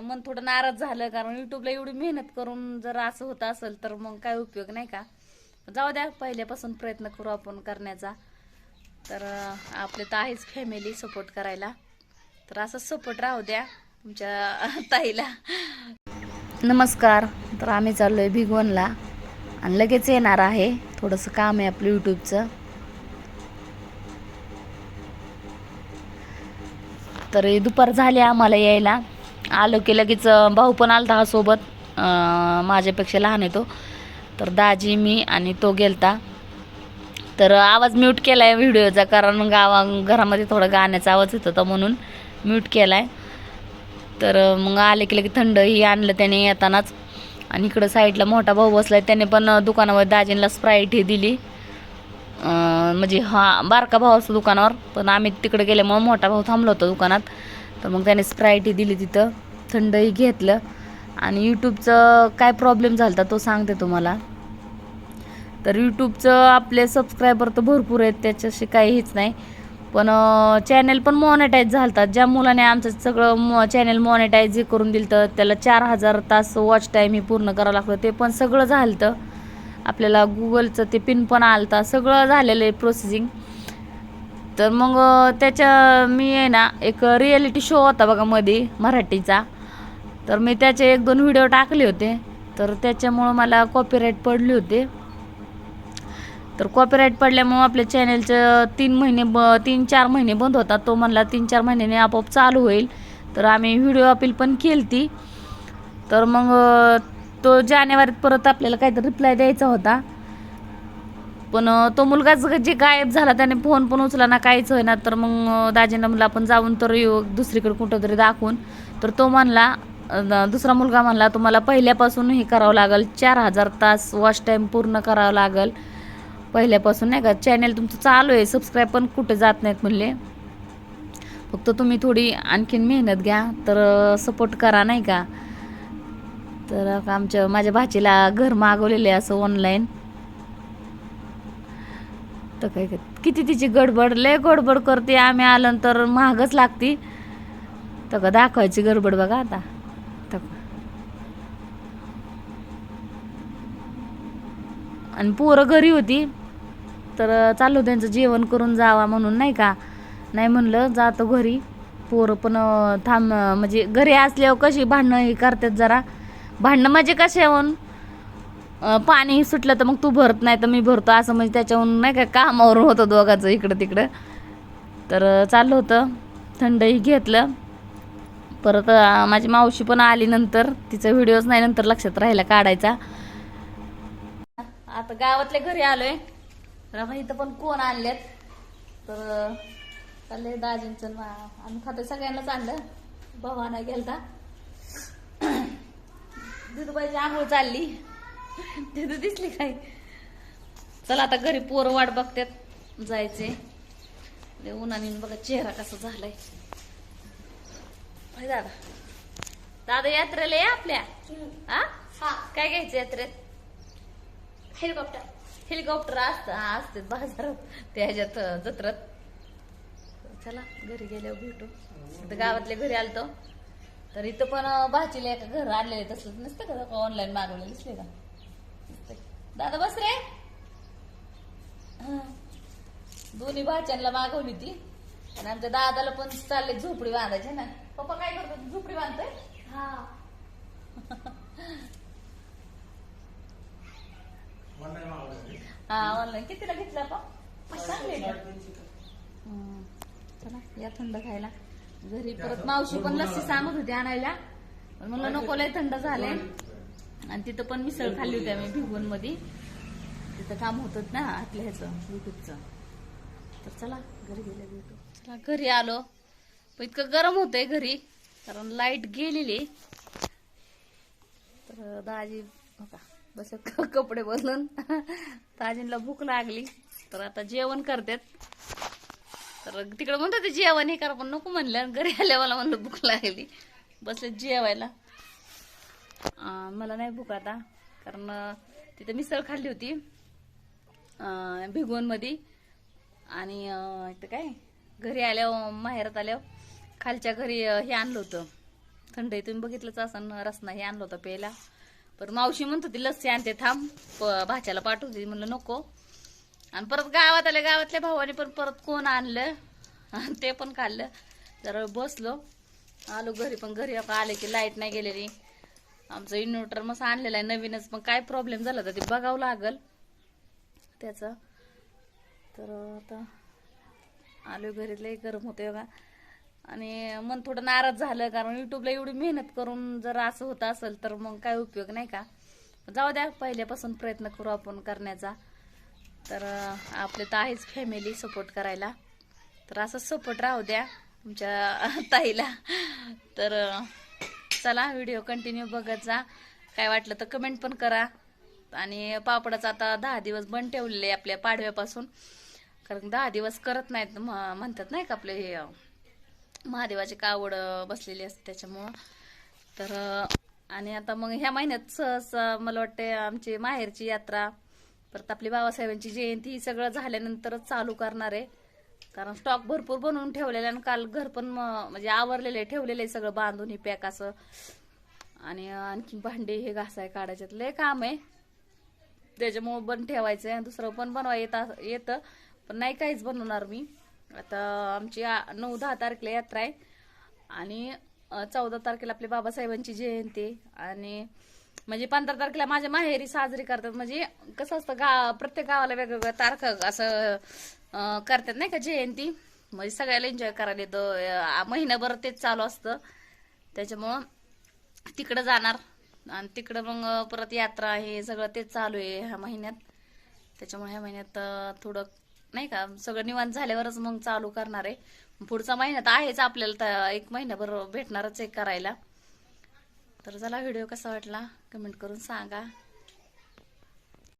मन थोडं नाराज झालं कारण युट्यूबला एवढी मेहनत करून जर असं होत असेल तर मग काय उपयोग नाही का? जाऊ द्या पहिल्यापासून प्रयत्न करू आपण करण्याचा. तर आपले तर आहेच फॅमिली सपोर्ट करायला. तर असंच सपोर्ट राहू द्या तुमच्या ताईला. नमस्कार. तर आम्ही चाललोय भिगवणला. आणि लगेच येणार आहे. थोडंसं काम आहे आपलं यूट्यूबचं तर दुपार झाली आम्हाला यायला. आलो की लगेच भाऊ पण आलता हा सोबत. माझ्यापेक्षा लहान आहे तो. तर दाजी मी आणि तो गेलता. तर आवाज म्यूट केला आहे व्हिडिओचा कारण गावा घरामध्ये थोडा गाण्याचा आवाज येत होता म्हणून म्यूट केला आहे तर मग आले की लगेच थंड ही आणलं त्याने येतानाच. आणि इकडं साईडला मोठा भाऊ बसलाय त्याने पण दुकानावर दाजींला स्प्राईट ही दिली. म्हणजे हा बारका भाऊ असतो दुकानावर पण आम्ही तिकडे गेल्यामुळं मोठा भाऊ थांबलो होता दुकानात. तर मग त्याने स्प्राईटही दिली तिथं. थंडही घेतलं. आणि यूट्यूबचं काय प्रॉब्लेम झाला होता तो सांगते तुम्हाला. तर यूट्यूबचं आपले सबस्क्रायबर तर भरपूर आहेत त्याच्याशी काहीच नाही. पण चॅनल पण मॉनिटाईज झालतात ज्या मुलाने आमचं सगळं चॅनल मॉनिटाईज हे करून दिलं तर त्याला चार हजार तास वॉच टाईम हे पूर्ण करावं लागलं ते पण सगळं झालं आपल्याला गुगलचं ते पिन पण आलं सगळं झालेलं आहे प्रोसेसिंग तर मग त्याच्या मी आहे ना एक रियालिटी शो होता बघा मध्ये मराठीचा. तर मी त्याचे एक दोन व्हिडिओ टाकले होते. तर त्याच्यामुळं मला कॉपीराईट पडले होते. तर कॉपीराईट पडल्यामुळं आपल्या चॅनेलचं तीन महिने ब तीन चार महिने बंद होता. तो म्हणला तीन चार महिन्याने आपोआप चालू होईल. तर आम्ही व्हिडिओ अपील पण केली ती तर मग तो जानेवारीत परत आपल्याला काहीतरी रिप्लाय द्यायचा होता. पण तो मुलगाच जे गायब झाला त्याने फोन पण उचला ना काहीच होईना तर मग अं, दाजींना म्हणलं आपण जाऊन तर येऊ दुसरीकडे कुठं तरी दाखवून. तर तो म्हणला दुसरा मुलगा म्हणला तुम्हाला पहिल्यापासून हे करावं लागेल चार हजार तास वॉच टाईम पूर्ण करावं लागेल. पहिल्यापासून नाही का चॅनेल तुमचं चालू आहे सबस्क्राईब पण कुठे जात नाहीत म्हणले. फक्त तुम्ही थोडी आणखीन मेहनत घ्या तर सपोर्ट करा नाही का. तर आमच्या माझ्या भाचीला घर मागवलेले असं ऑनलाईन तर काय किती तिची गडबड लय गडबड करते. आम्ही आल्यानंतर महागच लागती. तर का दाखवायची गडबड बघा आता. तर का. आणि पोरं घरी होती. तर चाललो त्यांचं जेवण करून जावा म्हणून नाही का? नाही म्हणलं जातो घरी. पोरं पण थांब म्हणजे घरी असल्यावर कशी भांडणं हे करतात जरा. भांडणं म्हणजे कसे होऊन पाणी सुटलं तर मग तू भरत नाही तर मी भरतो असं म्हणजे त्याच्याहून नाही का कामावर होतं दोघाचं इकडं तिकडं. तर चाललं होतं. थंडही घेतलं. परत माझी मावशी पण आली नंतर. तिचा व्हिडिओच नाही नंतर लक्षात राहिला काढायचा. आता गावातल्या घरी आलोय. तर इथं पण कोण आणलेत? तर चाललंय दाजींचं आम्ही खातोय सगळ्यांनाच आणलं. भावाना गेलता. दुधबाईची आंघोळ चालली. तिथं दिसली काय चला आता घरी पोरं वाट बघतात जायचे उन्हाने बघा चेहरा कसा झालाय. दादा. दादा यात्रेला ये आपल्या? हा? काय घ्यायचं यात्रेत? हेलिकॉप्टर. हेलिकॉप्टर असत असते बाजारात त्या ह्याच्यात अं, जत्रात. चला घरी गेल्यावर भेटू. गावातल्या घरी आलतो. तर इथं पण अं, भाचीला एका घर आणलेले तसलं नसतं का? ऑनलाईन मागवलेलं दिसले का. दादा बस रे. हं. दोन्ही भाच्यांना मागवली ती. आणि आमच्या दादाला पण चालले झोपडी बांधायची ना. पप्पा काय करतो झोपडी बांधतोय? हा. हा ऑनलाईन कितीला घेतला पा चांगले. चला या थंड खायला. घरी परत मावशी पण लस्सी सांगत होती आणायला. पण मला नको लय थंड झाले आणि तिथं पण मिसळ खाल्ली होती आम्ही भिगवणमध्ये तिथं काम होत ना आपल्या ह्याचं युट्यूबचं तर चला घरी गेले भेटू. चला घरी आलो. पण इतकं गरम होतंय घरी कारण लाइट गेलेली. तर दाजी बघा बस कपडे बदलून. दाजींना भूक लागली. तर आता जेवण करतात. तर तिकडे म्हणत होते जेवण हे करा पण नको म्हणलं. आणि घरी आल्या मला म्हणलं भूक लागली. बसले जेवायला. मला नाही भूक आता कारण तिथं मिसळ खाल्ली होती. भिगवणमध्ये. आणि इथं काय घरी आल्यावर माहेरात आल्यावर खालच्या घरी हे आणलं होतं. थंड तुम्ही बघितलंच असं रसना हे आणलं होतं प्यायला. पर मावशी म्हणत होती लस्सी आणते थांब प- भाच्याला पाठवते. म्हणलं नको. आणि परत गावात आले गावातल्या भावाने पण परत कोण आणलं? आणि ते पण खाल्लं. जरा बसलो. आलो घरी पण घरी आता आले की लाइट नाही गेलेली. आमचं इन्व्हर्टर मस्त आणलेला आहे नवीनच. पण काय प्रॉब्लेम झाला तर ते बघावं लागल. त्याचं. तर आता आलो घरी लई गरम होते बघा. आणि मन थोडं नाराज झालं कारण युट्यूबला एवढी मेहनत करून जर असं होत असेल तर मग काय उपयोग नाही का? जाऊ द्या पहिल्यापासून प्रयत्न करू आपण करण्याचा. तर आपले तर आहेच फॅमिली सपोर्ट करायला. तर असं सपोर्ट राहू द्या तुमच्या ताईला. तर चला व्हिडिओ कंटिन्यू बघत जा. काय वाटलं तर कमेंट पण करा. आणि पापडाचं आता दहा दिवस बंद ठेवलेले आहे आपल्या पाडव्यापासून. कारण दहा दिवस करत नाहीत म्हणतात नाही का आपले हे महादेवाची कावड बसलेली असते त्याच्यामुळं. तर आणि आता मग ह्या महिन्यात सहज मला वाटते आमची माहेरची यात्रा परत आपली बाबासाहेबांची जयंती ही सगळं झाल्यानंतरच चालू करणार आहे. कारण स्टॉक भरपूर बनवून ठेवलेला आणि काल घर पण म्हणजे आवरलेलं आहे ठेवलेलं आहे सगळं बांधून पॅक असं. आणि आणखी भांडे हे घासाय काढायच्यात. लय काम आहे. त्याच्यामुळं पण ठेवायचं आहे दुसरं पण बनवा येत येतं. पण नाही काहीच बनवणार मी. आता आमची नऊ दहा तारखेला यात्रा आहे. आणि चौदा तारखेला आपले बाबासाहेबांची जयंती आणि म्हणजे पंधरा तारखेला माझ्या माहेरी साजरी करतात. म्हणजे कसं असतं गा प्रत्येक गावाला वेगवेगळ्या तारखा असं करतात नाही का जयंती. म्हणजे सगळ्याला एन्जॉय करायला येतं. महिनाभर तेच चालू असतं. त्याच्यामुळं तिकडं जाणार. आणि तिकडं मग परत यात्रा हे सगळं तेच चालू आहे ह्या महिन्यात. त्याच्यामुळे ह्या महिन्यात थोडं नाही का सगळं निवांत झाल्यावरच मग चालू करणार आहे. पुढचा महिन्यात आहेच आपल्याला तर एक महिनाभर भेटणारच आहे करायला. तर चला व्हिडिओ कसा वाटला कमेंट करून सांगा.